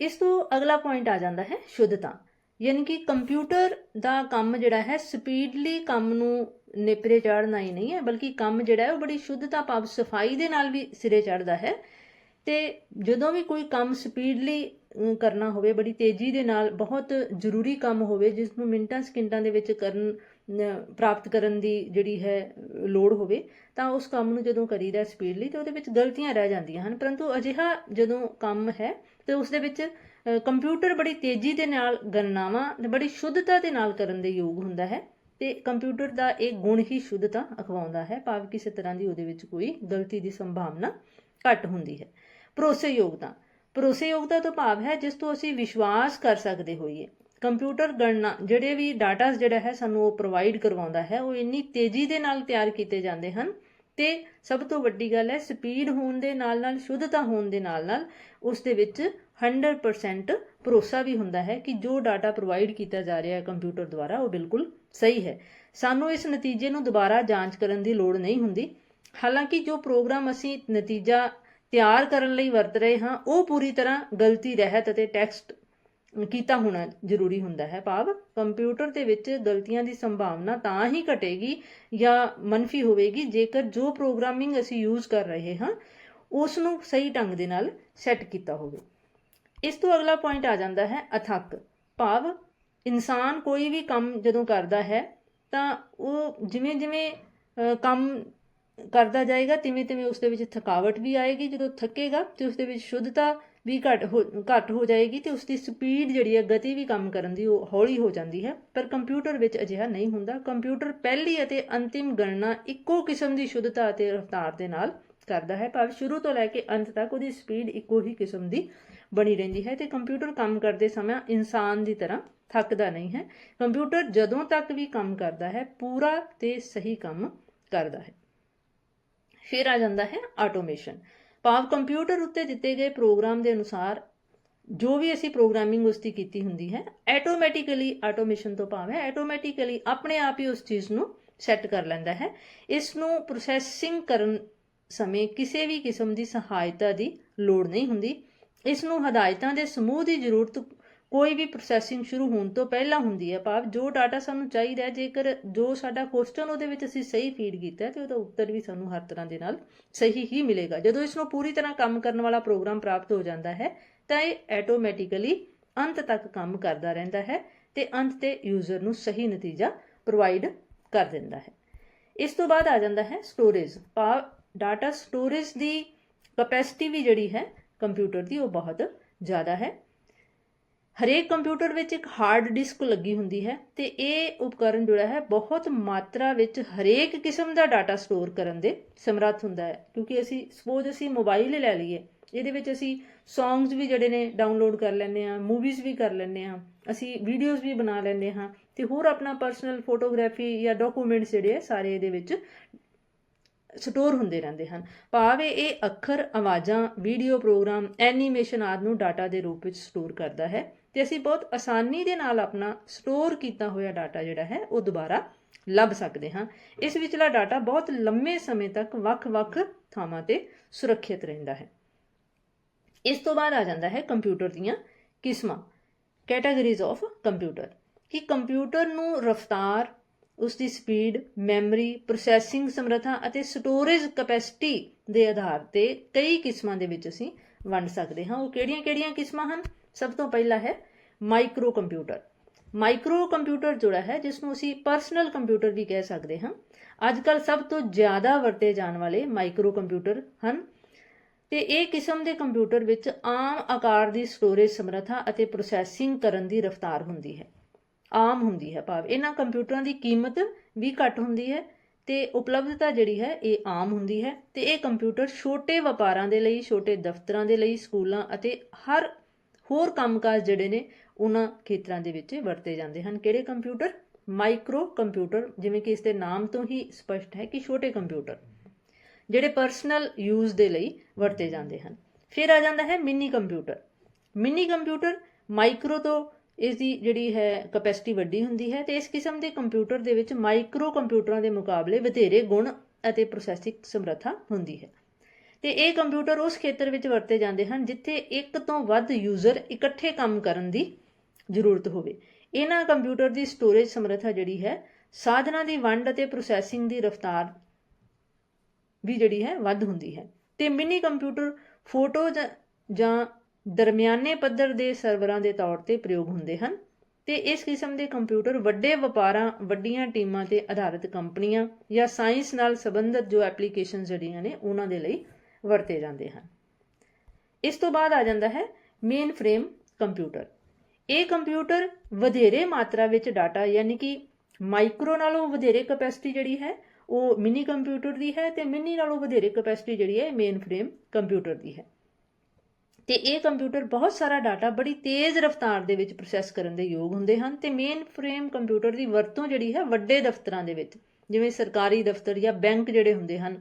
ਇਸ ਤੋਂ ਅਗਲਾ ਪੁਆਇੰਟ ਆ ਜਾਂਦਾ ਹੈ ਸ਼ੁੱਧਤਾ। ਯਾਨੀ ਕਿ ਕੰਪਿਊਟਰ ਦਾ ਕੰਮ ਜਿਹੜਾ ਹੈ, ਸਪੀਡਲੀ ਕੰਮ ਨੂੰ ਨੇਪਰੇ ਚਾੜਨਾ ਹੀ ਨਹੀਂ ਹੈ, ਬਲਕਿ ਕੰਮ ਜਿਹੜਾ ਹੈ ਉਹ ਬੜੀ ਸ਼ੁੱਧਤਾ ਭਾਵ ਸਫ਼ਾਈ ਦੇ ਨਾਲ ਵੀ ਸਿਰੇ ਚੜਦਾ ਹੈ। ਤੇ ਜਦੋਂ ਵੀ ਕੋਈ ਕੰਮ ਸਪੀਡਲੀ ਕਰਨਾ ਹੋਵੇ, ਬੜੀ ਤੇਜ਼ੀ ਦੇ ਨਾਲ ਬਹੁਤ ਜ਼ਰੂਰੀ ਕੰਮ ਹੋਵੇ, ਜਿਸ ਨੂੰ ਮਿੰਟਾਂ ਸਕਿੰਟਾਂ ਦੇ ਵਿੱਚ ਕਰਨ ਪ੍ਰਾਪਤ ਕਰਨ ਦੀ ਜਿਹੜੀ ਹੈ, ਲੋੜ ਹੋਵੇ, ਤਾਂ ਉਸ ਕੰਮ ਨੂੰ ਜਦੋਂ ਕਰੀਦਾ ਸਪੀਡਲੀ, ਤੇ ਉਹਦੇ ਵਿੱਚ ਗਲਤੀਆਂ ਰਹਿ ਜਾਂਦੀਆਂ ਹਨ। ਪਰੰਤੂ ਅਜਿਹਾ ਜਦੋਂ ਕੰਮ ਹੈ, ਤੇ ਉਸ ਦੇ ਵਿੱਚ ਕੰਪਿਊਟਰ ਬੜੀ ਤੇਜ਼ੀ ਦੇ ਨਾਲ ਗਣਨਾਵਾਂ ਤੇ ਬੜੀ ਸ਼ੁੱਧਤਾ ਦੇ ਨਾਲ ਕਰਨ ਦੇ ਯੋਗ ਹੁੰਦਾ ਹੈ। ਤੇ ਕੰਪਿਊਟਰ ਦਾ ਇਹ ਗੁਣ ਹੀ ਸ਼ੁੱਧਤਾ ਅਖਵਾਉਂਦਾ ਹੈ, ਭਾਵ ਕਿਸੇ ਤਰ੍ਹਾਂ ਦੀ ਉਹਦੇ ਵਿੱਚ ਕੋਈ ਗਲਤੀ ਦੀ ਸੰਭਾਵਨਾ ਘੱਟ ਹੁੰਦੀ ਹੈ। ਭਰੋਸੇਯੋਗਤਾ ਭਰੋਸੇਯੋਗਤਾ ਤੋਂ ਭਾਵ ਹੈ ਜਿਸ ਤੋਂ ਅਸੀਂ ਵਿਸ਼ਵਾਸ ਕਰ ਸਕਦੇ ਹੋਈਏ। ਕੰਪਿਊਟਰ ਗਣਨਾ, ਜਿਹੜੇ ਵੀ ਡਾਟਾ ਜਿਹੜਾ ਹੈ ਸਾਨੂੰ ਉਹ ਪ੍ਰੋਵਾਈਡ ਕਰਵਾਉਂਦਾ ਹੈ, ਉਹ ਇੰਨੀ ਤੇਜ਼ੀ ਦੇ ਨਾਲ ਤਿਆਰ ਕੀਤੇ ਜਾਂਦੇ ਹਨ ਤੇ ਸਭ ਤੋਂ ਵੱਡੀ ਗੱਲ ਹੈ ਸਪੀਡ ਹੋਣ ਦੇ ਨਾਲ ਨਾਲ, ਸ਼ੁੱਧਤਾ ਹੋਣ ਦੇ ਨਾਲ ਨਾਲ ਉਸ ਦੇ ਵਿੱਚ 100% ਭਰੋਸਾ ਵੀ ਹੁੰਦਾ ਹੈ ਕਿ ਜੋ ਡਾਟਾ ਪ੍ਰੋਵਾਈਡ ਕੀਤਾ ਜਾ ਰਿਹਾ ਹੈ ਕੰਪਿਊਟਰ ਦੁਆਰਾ, ਉਹ ਬਿਲਕੁਲ ਸਹੀ ਹੈ। ਸਾਨੂੰ ਇਸ ਨਤੀਜੇ ਨੂੰ ਦੁਬਾਰਾ ਜਾਂਚ ਕਰਨ ਦੀ ਲੋੜ ਨਹੀਂ ਹੁੰਦੀ। ਹਾਲਾਂਕਿ ਜੋ ਪ੍ਰੋਗਰਾਮ ਅਸੀਂ ਨਤੀਜਾ ਤਿਆਰ ਕਰਨ ਲਈ ਵਰਤ ਰਹੇ ਹਾਂ, ਉਹ ਪੂਰੀ ਤਰ੍ਹਾਂ ਗਲਤੀ, ਰਹਿਤ ਅਤੇ ਟੈਕਸਟ ਕੀਤਾ ਹੋਣਾ ਜ਼ਰੂਰੀ ਹੁੰਦਾ ਹੈ। ਭਾਵ, ਕੰਪਿਊਟਰ ਦੇ ਵਿੱਚ ਗਲਤੀਆਂ ਦੀ ਸੰਭਾਵਨਾ ਤਾਂ ਹੀ ਘਟੇਗੀ ਜਾਂ ਮੰਨਫੀ ਹੋਵੇਗੀ ਜੇਕਰ ਜੋ ਪ੍ਰੋਗਰਾਮਿੰਗ ਅਸੀਂ ਯੂਜ਼ ਕਰ ਰਹੇ ਹਾਂ, ਉਸ ਨੂੰ ਸਹੀ ਢੰਗ ਦੇ ਨਾਲ ਸੈੱਟ ਕੀਤਾ ਹੋਵੇ। ਇਸ ਤੋਂ ਅਗਲਾ ਪੁਆਇੰਟ ਆ ਜਾਂਦਾ ਹੈ ਅਥੱਕ। ਭਾਵ ਇਨਸਾਨ ਕੋਈ ਵੀ ਕੰਮ ਜਦੋਂ ਕਰਦਾ ਹੈ, ਤਾਂ ਉਹ ਜਿਵੇਂ ਜਿਵੇਂ ਕੰਮ ਕਰਦਾ ਜਾਏਗਾ, ਤਿਵੇਂ ਤਿਵੇਂ ਉਸ ਦੇ ਵਿੱਚ ਥਕਾਵਟ ਵੀ ਆਏਗੀ। ਜਦੋਂ ਥੱਕੇਗਾ, ਤੇ ਉਸ ਦੇ ਵਿੱਚ ਸ਼ੁੱਧਤਾ ਵੀ ਘਟ ਹੋ, ਘੱਟ ਹੋ ਜਾਏਗੀ ਤੇ ਉਸ ਦੀ ਸਪੀਡ ਜਿਹੜੀ ਹੈ, ਗਤੀ ਵੀ ਕੰਮ ਕਰਨ ਦੀ ਉਹ ਹੌਲੀ ਹੋ ਜਾਂਦੀ ਹੈ। ਪਰ ਕੰਪਿਊਟਰ ਵਿੱਚ ਅਜਿਹਾ ਨਹੀਂ ਹੁੰਦਾ। ਕੰਪਿਊਟਰ ਪਹਿਲੀ ਅਤੇ ਅੰਤਿਮ ਗਣਨਾ ਇੱਕੋ ਕਿਸਮ ਦੀ ਸ਼ੁੱਧਤਾ ਅਤੇ ਰਫ਼ਤਾਰ ਦੇ ਨਾਲ ਕਰਦਾ ਹੈ। ਭਾਵ ਸ਼ੁਰੂ ਤੋਂ ਲੈ ਕੇ ਅੰਤ ਤੱਕ ਉਹਦੀ ਸਪੀਡ ਇੱਕੋ ਹੀ ਕਿਸਮ ਦੀ ਬਣੀ ਰਹਿੰਦੀ ਹੈ ਤੇ ਕੰਪਿਊਟਰ ਕੰਮ ਕਰਦੇ ਸਮਾਂ ਇਨਸਾਨ ਦੀ ਤਰ੍ਹਾਂ ਥੱਕਦਾ ਨਹੀਂ ਹੈ। ਕੰਪਿਊਟਰ ਜਦੋਂ ਤੱਕ ਵੀ ਕੰਮ ਕਰਦਾ ਹੈ, ਪੂਰਾ ਤੇ ਸਹੀ ਕੰਮ ਕਰਦਾ ਹੈ। ਫਿਰ ਆ ਜਾਂਦਾ ਹੈ ਆਟੋਮੇਸ਼ਨ। ਭਾਵ ਕੰਪਿਊਟਰ ਉੱਤੇ ਦਿੱਤੇ ਗਏ ਪ੍ਰੋਗਰਾਮ ਦੇ ਅਨੁਸਾਰ ਜੋ ਵੀ ਅਸੀਂ ਪ੍ਰੋਗਰਾਮਿੰਗ ਉਸ ਦੀ ਕੀਤੀ ਹੁੰਦੀ ਹੈ ਆਟੋਮੈਟਿਕਲੀ ਆਟੋਮੇਸ਼ਨ ਤੋਂ ਭਾਵ ਹੈ ਆਟੋਮੈਟਿਕਲੀ ਆਪਣੇ ਆਪ ਹੀ ਉਸ ਚੀਜ਼ ਨੂੰ ਸੈੱਟ ਕਰ ਲੈਂਦਾ ਹੈ। ਇਸ ਨੂੰ ਪ੍ਰੋਸੈਸਿੰਗ ਕਰਨ ਸਮੇਂ ਕਿਸੇ ਵੀ ਕਿਸਮ ਦੀ ਸਹਾਇਤਾ ਦੀ ਲੋੜ ਨਹੀਂ ਹੁੰਦੀ। ਇਸ ਨੂੰ ਹਦਾਇਤਾਂ ਦੇ ਸਮੂਹ ਦੀ ਜ਼ਰੂਰਤ ਕੋਈ ਵੀ ਪ੍ਰੋਸੈਸਿੰਗ ਸ਼ੁਰੂ ਹੋਣ ਤੋਂ ਪਹਿਲਾਂ ਹੁੰਦੀ ਹੈ ਭਾਵ, ਜੋ ਡਾਟਾ ਸਾਨੂੰ ਚਾਹੀਦਾ ਹੈ, ਜੇਕਰ ਜੋ ਸਾਡਾ ਕੁਐਸਚਨ ਉਹਦੇ ਵਿੱਚ ਅਸੀਂ ਸਹੀ ਫੀਡ ਕੀਤਾ ਹੈ, ਤੇ ਉਹਦਾ ਉੱਤਰ ਵੀ ਸਾਨੂੰ ਹਰ ਤਰ੍ਹਾਂ ਦੇ ਨਾਲ ਸਹੀ ਹੀ ਮਿਲੇਗਾ। ਜਦੋਂ ਇਸ ਨੂੰ ਪੂਰੀ ਤਰ੍ਹਾਂ ਕੰਮ ਕਰਨ ਵਾਲਾ ਪ੍ਰੋਗਰਾਮ ਪ੍ਰਾਪਤ ਹੋ ਜਾਂਦਾ ਹੈ, ਤਾਂ ਇਹ ਆਟੋਮੈਟਿਕਲੀ ਅੰਤ ਤੱਕ ਕੰਮ ਕਰਦਾ ਰਹਿੰਦਾ ਹੈ ਤੇ ਅੰਤ ਤੇ ਯੂਜ਼ਰ ਨੂੰ ਸਹੀ ਨਤੀਜਾ ਪ੍ਰੋਵਾਈਡ ਕਰ ਦਿੰਦਾ ਹੈ। ਇਸ ਤੋਂ ਬਾਅਦ ਆ ਜਾਂਦਾ ਹੈ ਸਟੋਰੇਜ ਭਾਵ ਡਾਟਾ ਸਟੋਰੇਜ ਦੀ ਕਪੈਸਿਟੀ ਵੀ ਜਿਹੜੀ ਹੈ ਕੰਪਿਊਟਰ ਦੀ ਉਹ ਬਹੁਤ ਜ਼ਿਆਦਾ ਹੈ। ਹਰੇਕ ਕੰਪਿਊਟਰ ਵਿੱਚ ਇੱਕ ਹਾਰਡ ਡਿਸਕ ਲੱਗੀ ਹੁੰਦੀ ਹੈ ਤੇ ਇਹ ਉਪਕਰਨ ਜਿਹੜਾ ਹੈ ਬਹੁਤ ਮਾਤਰਾ ਵਿੱਚ ਹਰੇਕ ਕਿਸਮ ਦਾ ਡਾਟਾ ਸਟੋਰ ਕਰਨ ਦੇ ਸਮਰੱਥ ਹੁੰਦਾ ਹੈ। ਕਿਉਂਕਿ ਅਸੀਂ ਸਪੋਜ਼ ਅਸੀਂ ਮੋਬਾਈਲ ਲੈ ਲਈਏ, ਇਹਦੇ ਵਿੱਚ ਅਸੀਂ ਸੌਂਗਸ ਵੀ ਜਿਹੜੇ ਨੇ ਡਾਊਨਲੋਡ ਕਰ ਲੈਂਦੇ ਆ ਮੂਵੀਜ਼ ਵੀ ਕਰ ਲੈਂਦੇ ਆ ਅਸੀਂ ਵੀਡੀਓਜ਼ ਵੀ ਬਣਾ ਲੈਂਦੇ ਹਾਂ ਤੇ ਹੋਰ ਆਪਣਾ ਪਰਸਨਲ ਫੋਟੋਗ੍ਰਾਫੀ ਜਾਂ ਡਾਕੂਮੈਂਟਸ ਜਿਹੜੇ ਆ ਸਾਰੇ ਇਹਦੇ ਵਿੱਚ ਸਟੋਰ ਹੁੰਦੇ ਰਹਿੰਦੇ ਹਨ। ਭਾਵੇਂ ਇਹ ਅੱਖਰ, ਆਵਾਜ਼ਾਂ ਵੀਡੀਓ ਪ੍ਰੋਗਰਾਮ ਐਨੀਮੇਸ਼ਨ ਆਦਿ ਨੂੰ ਡਾਟਾ ਦੇ ਰੂਪ ਵਿੱਚ ਸਟੋਰ ਕਰਦਾ ਹੈ। ਤੇ ਅਸੀਂ ਬਹੁਤ ਆਸਾਨੀ ਦੇ ਨਾਲ ਆਪਣਾ ਸਟੋਰ ਕੀਤਾ ਹੋਇਆ ਡਾਟਾ ਜਿਹੜਾ ਹੈ, ਉਹ ਦੁਬਾਰਾ ਲੱਭ ਸਕਦੇ ਹਾਂ। ਇਸ ਵਿਚਲਾ ਡਾਟਾ ਬਹੁਤ ਲੰਮੇ ਸਮੇਂ ਤੱਕ ਵੱਖ-ਵੱਖ ਥਾਵਾਂ ਤੇ ਸੁਰੱਖਿਅਤ ਰਹਿੰਦਾ ਹੈ। ਇਸ ਤੋਂ ਬਾਅਦ ਆ ਜਾਂਦਾ ਹੈ ਕੰਪਿਊਟਰ ਦੀਆਂ ਕਿਸਮਾਂ ਕੈਟਾਗਰੀਜ਼ ਆਫ ਕੰਪਿਊਟਰ ਕਿ ਕੰਪਿਊਟਰ ਨੂੰ ਰਫ਼ਤਾਰ ਉਸ ਦੀ ਸਪੀਡ ਮੈਮਰੀ ਪ੍ਰੋਸੈਸਿੰਗ ਸਮਰੱਥਾ ਅਤੇ ਸਟੋਰੇਜ ਕਪੈਸਿਟੀ ਦੇ ਆਧਾਰ ਤੇ ਕਈ ਕਿਸਮਾਂ ਦੇ ਵਿੱਚ ਅਸੀਂ ਵੰਡ ਸਕਦੇ ਹਾਂ। ਉਹ ਕਿਹੜੀਆਂ-ਕਿਹੜੀਆਂ ਕਿਸਮਾਂ ਹਨ? ਸਭ ਤੋਂ ਪਹਿਲਾ ਹੈ ਮਾਈਕਰੋ ਕੰਪਿਊਟਰ ਮਾਈਕਰੋ ਕੰਪਿਊਟਰ ਜਿਹੜਾ ਹੈ ਜਿਸ ਨੂੰ ਅਸੀਂ ਪਰਸਨਲ ਕੰਪਿਊਟਰ ਵੀ ਕਹਿ ਸਕਦੇ ਹਾਂ। ਅੱਜ ਕੱਲ ਸਭ ਤੋਂ ਜ਼ਿਆਦਾ ਵਰਤੇ ਜਾਣ ਵਾਲੇ ਮਾਈਕਰੋ ਕੰਪਿਊਟਰ ਹਨ। ਤੇ ਇਹ ਕਿਸਮ ਦੇ ਕੰਪਿਊਟਰ ਵਿੱਚ ਆਮ ਆਕਾਰ ਦੀ ਸਟੋਰੇਜ ਸਮਰੱਥਾ ਅਤੇ ਪ੍ਰੋਸੈਸਿੰਗ ਕਰਨ ਦੀ ਰਫ਼ਤਾਰ ਹੁੰਦੀ ਹੈ। ਆਮ ਹੁੰਦੀ ਹੈ ਭਾਵ। ਇਹਨਾਂ ਕੰਪਿਊਟਰਾਂ ਦੀ ਕੀਮਤ ਵੀ ਘੱਟ ਹੁੰਦੀ ਹੈ ਤੇ ਉਪਲਬਧਤਾ ਜਿਹੜੀ ਹੈ ਇਹ ਆਮ ਹੁੰਦੀ ਹੈ। ਤੇ ਇਹ ਕੰਪਿਊਟਰ ਛੋਟੇ ਵਪਾਰਾਂ ਦੇ ਲਈ, ਛੋਟੇ ਦਫ਼ਤਰਾਂ ਦੇ ਲਈ, ਸਕੂਲਾਂ ਅਤੇ ਹਰ ਹੋਰ ਕੰਮਕਾਜ ਜਿਹੜੇ ਨੇ, ਉਹਨਾਂ ਖੇਤਰਾਂ ਦੇ ਵਿੱਚ ਵਰਤੇ ਜਾਂਦੇ ਹਨ। ਕਿਹੜੇ ਕੰਪਿਊਟਰ? ਮਾਈਕਰੋ ਕੰਪਿਊਟਰ ਜਿਵੇਂ ਕਿ ਇਸ ਦੇ ਨਾਮ ਤੋਂ ਹੀ ਸਪਸ਼ਟ ਹੈ ਕਿ ਛੋਟੇ ਕੰਪਿਊਟਰ, ਜਿਹੜੇ ਪਰਸਨਲ ਯੂਜ਼ ਦੇ ਲਈ ਵਰਤੇ ਜਾਂਦੇ ਹਨ। ਫਿਰ ਆ ਜਾਂਦਾ ਹੈ mini computer. Mini computer micro ਤੋਂ ਇਸ ਦੀ ਜਿਹੜੀ ਹੈ ਕਪੈਸਿਟੀ ਵੱਡੀ ਹੁੰਦੀ ਹੈ ਤੇ ਇਸ ਕਿਸਮ ਦੇ ਕੰਪਿਊਟਰ ਦੇ ਵਿੱਚ ਮਾਈਕਰੋ ਕੰਪਿਊਟਰਾਂ ਦੇ ਮੁਕਾਬਲੇ ਵਧੇਰੇ ਗੁਣ ਅਤੇ ਪ੍ਰੋਸੈਸਿੰਗ ਸਮਰੱਥਾ ਹੁੰਦੀ ਹੈ। ਤੇ ਇਹ ਕੰਪਿਊਟਰ ਉਸ ਖੇਤਰ ਵਿੱਚ ਵਰਤੇ ਜਾਂਦੇ ਹਨ ਜਿੱਥੇ ਇੱਕ ਤੋਂ ਵੱਧ ਯੂਜ਼ਰ ਇਕੱਠੇ ਕੰਮ ਕਰਨ ਦੀ ਜ਼ਰੂਰਤ ਹੋਵੇ। ਇਹਨਾਂ ਕੰਪਿਊਟਰ ਦੀ ਸਟੋਰੇਜ ਸਮਰੱਥਾ ਜਿਹੜੀ ਹੈ, ਸਾਧਨਾਂ ਦੀ ਵੰਡ ਅਤੇ ਪ੍ਰੋਸੈਸਿੰਗ ਦੀ ਰਫ਼ਤਾਰ ਵੀ ਜਿਹੜੀ ਹੈ ਵੱਧ ਹੁੰਦੀ ਹੈ। ਤੇ ਮਿੰਨੀ ਕੰਪਿਊਟਰ ਫੋਟੋ ਜਾਂ ਦਰਮਿਆਨੇ ਪੱਧਰ ਦੇ ਸਰਵਰਾਂ ਦੇ ਤੌਰ ਤੇ ਪ੍ਰਯੋਗ ਹੁੰਦੇ ਹਨ ਤੇ ਇਸ ਕਿਸਮ ਦੇ ਕੰਪਿਊਟਰ ਵੱਡੇ ਵਪਾਰਾਂ, ਵੱਡੀਆਂ ਟੀਮਾਂ ਤੇ ਆਧਾਰਿਤ ਕੰਪਨੀਆਂ ਜਾਂ ਸਾਇੰਸ ਨਾਲ ਸੰਬੰਧਿਤ ਜੋ ਐਪਲੀਕੇਸ਼ਨ ਜਿਹੜੀਆਂ ਨੇ, ਉਹਨਾਂ ਦੇ ਲਈ ਵਰਤੇ ਜਾਂਦੇ ਹਨ। ਇਸ ਤੋਂ ਬਾਅਦ ਆ ਜਾਂਦਾ ਹੈ ਮੇਨ ਫਰੇਮ ਕੰਪਿਊਟਰ ਇਹ ਕੰਪਿਊਟਰ ਵਧੇਰੇ ਮਾਤਰਾ ਵਿੱਚ ਡਾਟਾ ਯਾਨੀ ਕਿ ਮਾਈਕਰੋ ਨਾਲੋਂ ਵਧੇਰੇ ਕਪੈਸਿਟੀ ਜਿਹੜੀ ਹੈ, ਉਹ ਮਿਨੀ ਕੰਪਿਊਟਰ ਦੀ ਹੈ ਤੇ ਮਿਨੀ ਨਾਲੋਂ ਵਧੇਰੇ ਕਪੈਸਿਟੀ ਜਿਹੜੀ ਹੈ ਮੇਨ ਫਰੇਮ ਕੰਪਿਊਟਰ ਦੀ ਹੈ। ਤੇ ਇਹ ਕੰਪਿਊਟਰ ਬਹੁਤ ਸਾਰਾ ਡਾਟਾ ਬੜੀ ਤੇਜ਼ ਰਫ਼ਤਾਰ ਦੇ ਵਿੱਚ ਪ੍ਰੋਸੈਸ ਕਰਨ ਦੇ ਯੋਗ ਹੁੰਦੇ ਹਨ ਤੇ ਮੇਨ ਫਰੇਮ ਕੰਪਿਊਟਰ ਦੀ ਵਰਤੋਂ ਜਿਹੜੀ ਹੈ ਵੱਡੇ ਦਫ਼ਤਰਾਂ ਦੇ ਵਿੱਚ, ਜਿਵੇਂ ਸਰਕਾਰੀ ਦਫ਼ਤਰ ਜਾਂ ਬੈਂਕ ਜਿਹੜੇ ਹੁੰਦੇ ਹਨ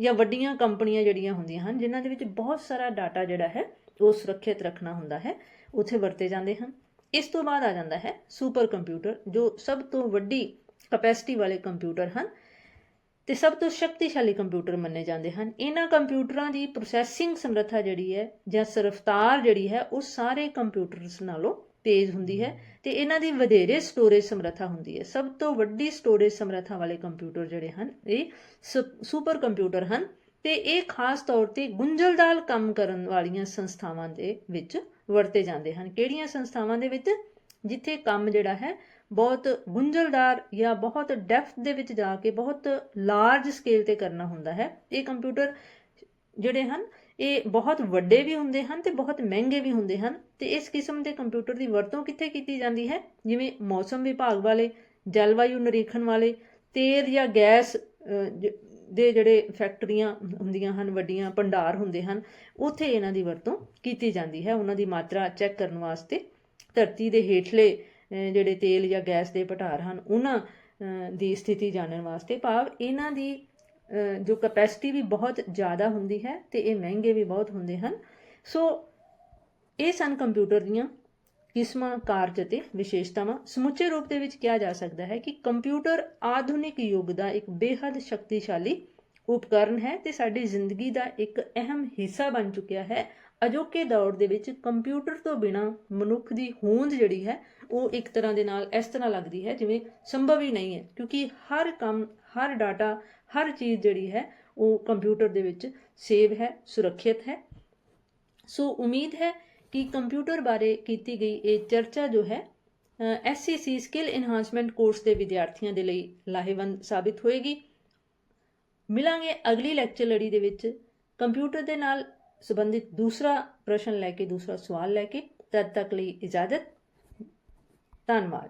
ਜਾਂ ਵੱਡੀਆਂ ਕੰਪਨੀਆਂ ਜਿਹੜੀਆਂ ਹੁੰਦੀਆਂ ਹਨ, ਜਿਨ੍ਹਾਂ ਦੇ ਵਿੱਚ ਬਹੁਤ ਸਾਰਾ ਡਾਟਾ ਜਿਹੜਾ ਹੈ, ਉਹ ਸੁਰੱਖਿਅਤ ਰੱਖਣਾ ਹੁੰਦਾ ਹੈ, ਉੱਥੇ ਵਰਤੇ ਜਾਂਦੇ ਹਨ। ਇਸ ਤੋਂ ਬਾਅਦ ਆ ਜਾਂਦਾ ਹੈ ਸੁਪਰ ਕੰਪਿਊਟਰ ਜੋ ਸਭ ਤੋਂ ਵੱਡੀ ਕਪੈਸਿਟੀ ਵਾਲੇ ਕੰਪਿਊਟਰ ਹਨ ਤੇ ਸਭ ਤੋਂ ਸ਼ਕਤੀਸ਼ਾਲੀ ਕੰਪਿਊਟਰ ਮੰਨੇ ਜਾਂਦੇ ਹਨ। ਇਹਨਾਂ ਕੰਪਿਊਟਰਾਂ ਦੀ ਪ੍ਰੋਸੈਸਿੰਗ ਸਮਰੱਥਾ ਜਿਹੜੀ ਹੈ ਜਾਂ ਰਫ਼ਤਾਰ ਜਿਹੜੀ ਹੈ, ਉਹ ਸਾਰੇ ਕੰਪਿਊਟਰਸ ਨਾਲੋਂ ਤੇਜ਼ ਹੁੰਦੀ ਹੈ ਤੇ ਇਹਨਾਂ ਦੀ ਵਧੇਰੇ ਸਟੋਰੇਜ ਸਮਰੱਥਾ ਹੁੰਦੀ ਹੈ। ਸਭ ਤੋਂ ਵੱਡੀ ਸਟੋਰੇਜ ਸਮਰੱਥਾ ਵਾਲੇ ਕੰਪਿਊਟਰ ਜਿਹੜੇ ਹਨ ਇਹ ਸੁਪਰ ਕੰਪਿਊਟਰ ਹਨ ਤੇ ਇਹ ਖਾਸ ਤੌਰ ਤੇ ਗੁੰਝਲਦਾਰ ਕੰਮ ਕਰਨ ਵਾਲੀਆਂ ਸੰਸਥਾਵਾਂ ਦੇ ਵਿੱਚ ਵਰਤੇ ਜਾਂਦੇ ਹਨ। ਕਿਹੜੀਆਂ ਸੰਸਥਾਵਾਂ ਦੇ ਵਿੱਚ? ਜਿੱਥੇ ਕੰਮ ਜਿਹੜਾ ਹੈ ਬਹੁਤ ਗੁੰਝਲਦਾਰ ਜਾਂ ਬਹੁਤ ਡੈਪਥ ਦੇ ਵਿੱਚ ਜਾ ਕੇ ਬਹੁਤ ਲਾਰਜ ਸਕੇਲ ਤੇ ਕਰਨਾ ਹੁੰਦਾ ਹੈ। ਇਹ ਕੰਪਿਊਟਰ ਜਿਹੜੇ ਹਨ ਇਹ ਬਹੁਤ ਵੱਡੇ ਵੀ ਹੁੰਦੇ ਹਨ ਤੇ ਬਹੁਤ ਮਹਿੰਗੇ ਵੀ ਹੁੰਦੇ ਹਨ ਤੇ ਇਸ ਕਿਸਮ ਦੇ ਕੰਪਿਊਟਰ ਦੀ ਵਰਤੋਂ ਕਿੱਥੇ ਕੀਤੀ ਜਾਂਦੀ ਹੈ? ਜਿਵੇਂ ਮੌਸਮ ਵਿਭਾਗ ਵਾਲੇ, ਜਲਵਾਯੂ ਨਿਰੀਖਣ ਵਾਲੇ, ਤੇਲ ਜਾਂ ਗੈਸ ਜ- ਦੇ ਜਿਹੜੇ ਫੈਕਟਰੀਆਂ ਹੁੰਦੀਆਂ ਹਨ, ਵੱਡੀਆਂ ਭੰਡਾਰ ਹੁੰਦੇ ਹਨ, ਉੱਥੇ ਇਹਨਾਂ ਦੀ ਵਰਤੋਂ ਕੀਤੀ ਜਾਂਦੀ ਹੈ। ਉਹਨਾਂ ਦੀ ਮਾਤਰਾ ਚੈੱਕ ਕਰਨ ਵਾਸਤੇ ਧਰਤੀ ਦੇ ਹੇਠਲੇ ਜਿਹੜੇ ਤੇਲ ਜਾਂ ਗੈਸ ਦੇ ਭੰਡਾਰ ਹਨ, ਉਹਨਾਂ ਦੀ ਸਥਿਤੀ ਜਾਣਨ ਵਾਸਤੇ ਭਾਵ ਇਹਨਾਂ ਦੀ ਜੋ ਕਪੈਸਿਟੀ ਵੀ ਬਹੁਤ ਜ਼ਿਆਦਾ ਹੁੰਦੀ ਹੈ ਤੇ ਇਹ ਮਹਿੰਗੇ ਵੀ ਬਹੁਤ ਹੁੰਦੇ ਹਨ। ਸੋ ਇਹ ਸਨ ਕੰਪਿਊਟਰ ਦੀਆਂ ਕਿਸਮਾਂ, ਕਾਰਜ ਅਤੇ ਵਿਸ਼ੇਸ਼ਤਾਵਾਂ। ਸਮੁੱਚੇ ਰੂਪ ਦੇ ਵਿੱਚ ਕਿਹਾ ਜਾ ਸਕਦਾ ਹੈ ਕਿ ਕੰਪਿਊਟਰ ਆਧੁਨਿਕ ਯੁੱਗ ਦਾ ਇੱਕ ਬੇਹੱਦ ਸ਼ਕਤੀਸ਼ਾਲੀ ਉਪਕਰਨ ਹੈ ਤੇ ਸਾਡੀ ਜ਼ਿੰਦਗੀ ਦਾ ਇੱਕ ਅਹਿਮ ਹਿੱਸਾ ਬਣ ਚੁੱਕਿਆ ਹੈ। ਅਜੋਕੇ ਦੌਰ ਦੇ ਵਿੱਚ ਕੰਪਿਊਟਰ ਤੋਂ ਬਿਨਾ ਮਨੁੱਖ ਦੀ ਹੋਂਦ ਜਿਹੜੀ ਹੈ ਉਹ ਇੱਕ ਤਰ੍ਹਾਂ ਦੇ ਨਾਲ ਇਸ ਤਰ੍ਹਾਂ ਲੱਗਦੀ ਹੈ ਜਿਵੇਂ ਸੰਭਵ ਹੀ ਨਹੀਂ ਹੈ, ਕਿਉਂਕਿ ਹਰ ਕੰਮ, ਹਰ ਡਾਟਾ ਹਰ ਚੀਜ਼ ਜਿਹੜੀ ਹੈ ਉਹ ਕੰਪਿਊਟਰ ਦੇ ਵਿੱਚ ਸੇਵ ਹੈ, ਸੁਰੱਖਿਅਤ ਹੈ। ਸੋ ਉਮੀਦ ਹੈ ਕਿ ਕੰਪਿਊਟਰ ਬਾਰੇ ਕੀਤੀ ਗਈ ਇਹ ਚਰਚਾ ਜੋ ਹੈ ਐਸਸੀਸੀ ਸਕਿੱਲ ਇਨਹਾਂਸਮੈਂਟ ਕੋਰਸ ਦੇ ਵਿਦਿਆਰਥੀਆਂ ਦੇ ਲਈ ਲਾਹੇਵੰਦ ਸਾਬਿਤ ਹੋਏਗੀ। ਮਿਲਾਂਗੇ ਅਗਲੀ ਲੈਕਚਰ ਲੜੀ ਦੇ ਵਿੱਚ। ਕੰਪਿਊਟਰ ਦੇ ਨਾਲ ਸੰਬੰਧਿਤ ਦੂਸਰਾ ਪ੍ਰਸ਼ਨ ਲੈ ਕੇ, ਦੂਸਰਾ ਸਵਾਲ ਲੈ ਕੇ। ਤਦ ਤੱਕ ਲਈ ਇਜਾਜ਼ਤ। ਧੰਨਵਾਦ